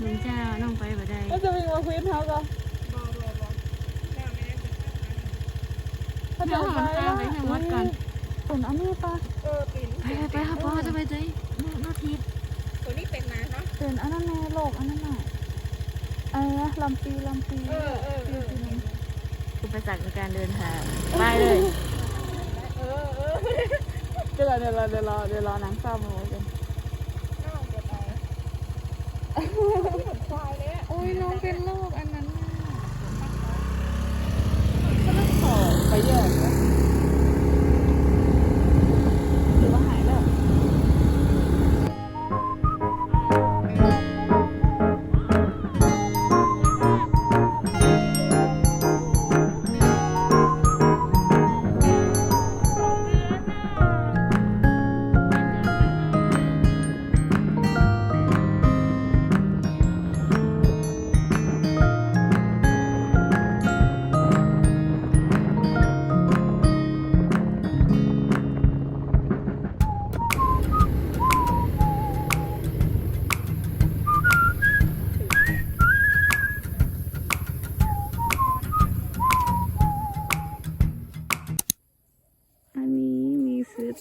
หนึ่งเจ้าน้องไปบ่ได้ ก็จะวิ่งมาคุยกับเขาก็ เดี๋ยวหอมตามไปทางวัดก่อน เป็นอันนี้ปะเออปิ่นไปไปไปค่ะพ่อจะไปใจนู่นนู่นทีตัวนี้เป็นนะเนาะเป็นอันนั้นแน่โลกอันนั้นน่ะอะไรนะลำปีลำปีเออเออเอออุปสรรคในการเดินทางไปเลยเออเออเดี๋ยวรอเดี๋ยวรอเดี๋ยวรอเดี๋ยวรอหนังเศร้ามาไว้กันน้องจะไปเหมือนควายเลยอะโอ้ยน้องเป็นโรคอันนั้น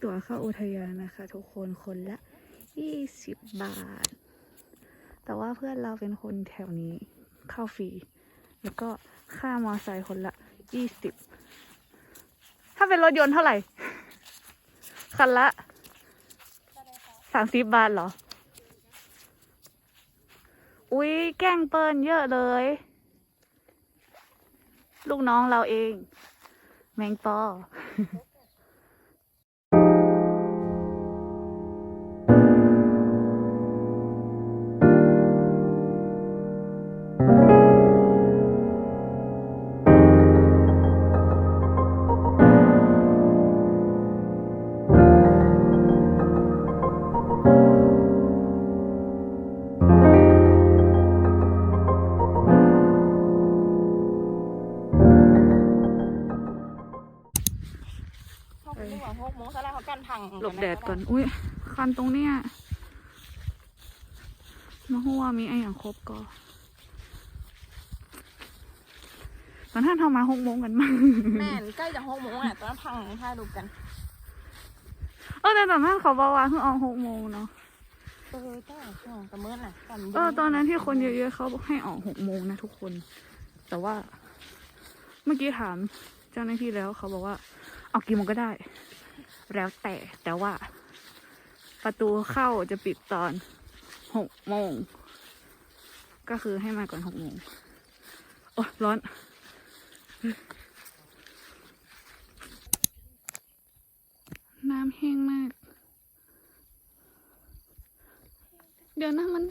ตั๋วเข้าอุทยานนะคะ ทุกคนคนละ 20 บาท แต่ว่าเพื่อนเราเป็นคนแถวนี้เข้าฟรี แล้วก็ค่ามอไซค์คนละ 20 ถ้าเป็นรถยนต์เท่าไหร่ คันละ 30 บาทเหรอ อุ๊ย แกล้งเปิลเยอะเลย ลูกน้องเราเอง แมงปอ นหัวหกโมงซะแล้วเขากันพังหลบแดดก่อน อุ้ยคันตรงเนี้ยมาหัวามีไอ้อย่างครบก็ตอนท่านทำมาหกโมงกันมั้งแม่นใกล้จะหกโมงอะตอนนั้นพังถ่ายรูปกัน เออแต่ตอนนั้นเขาบอกว่าเพิ่งออกหกโมงเนาะเออใช่ช่วงตะเมื่อน่ะตอนเออตอนนั้นที่คนเยอะๆเขาให้ออกหกโมงนะทุกคน แต่ว่า เมื่อกี้ถามเจ้าหน้าที่แล้วเขาบอกว่า ออกกี่โมงก็ได้ แล้วแต่แต่ว่า ประตูเข้าจะปิดตอนหกโมง ก็คือให้มาก่อนหกโมง โอ้ร้อนน้ำแห้งมาก เดี๋ยวนะมัน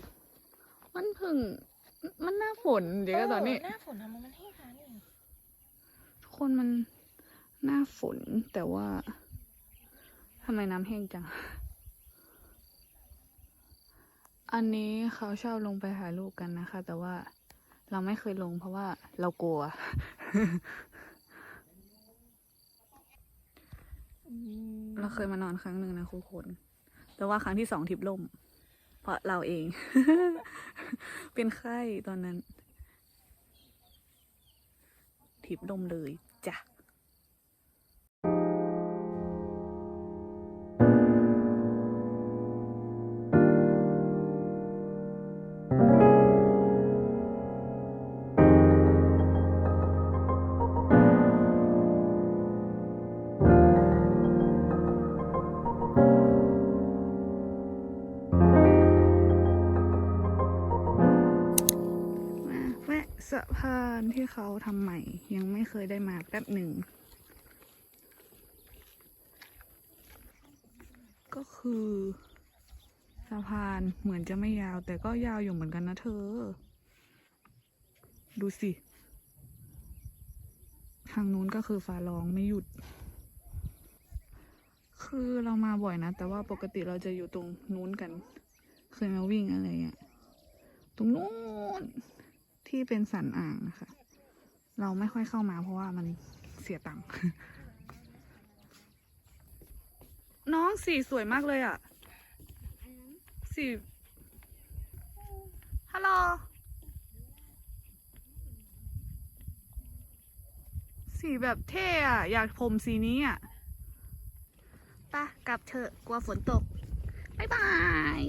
มันเพึ่ง มันหน้าฝนเดี๋ยวก็ตอนนี้ หน้าฝนทำไมมันแห้งขนาดนี้ทุกคนมัน หน้าฝนแต่ว่าทำไมน้ำแห้งจัง อันนี้เขาชอบลงไปถ่ายรูปกันนะคะ แต่ว่าเราไม่เคยลงเพราะว่าเรากลัว เราเคยมานอนครั้งหนึ่งนะทุกคน แต่ว่าครั้งที่สองทริปล่ม เพราะเราเอง เป็นไข้ตอนนั้นทริปล่มเลยจ้ะ สะพานที่เขาทำใหม่ ยังไม่เคยได้มาแป๊บหนึ่ง ก็คือสะพานเหมือนจะไม่ยาว แต่ก็ยาวอยู่เหมือนกันนะเธอ ดูสิ ทางนู้นก็คือฟ้าร้องไม่หยุด คือเรามาบ่อยนะ แต่ว่าปกติเราจะอยู่ตรงนู้นกัน เคยมาวิ่งอะไรเงี้ยตรงนู้น ที่เป็นสันอ่างนะคะ เราไม่ค่อยเข้ามาเพราะว่ามันเสียตังค์น้องสีสวยมากเลยอะ่ะสีฮัลโหลสีแบบเท่อะอยากผมสีนี้อะ่ะปะกลับเถอะกลัวฝนตก บ๊ายบาย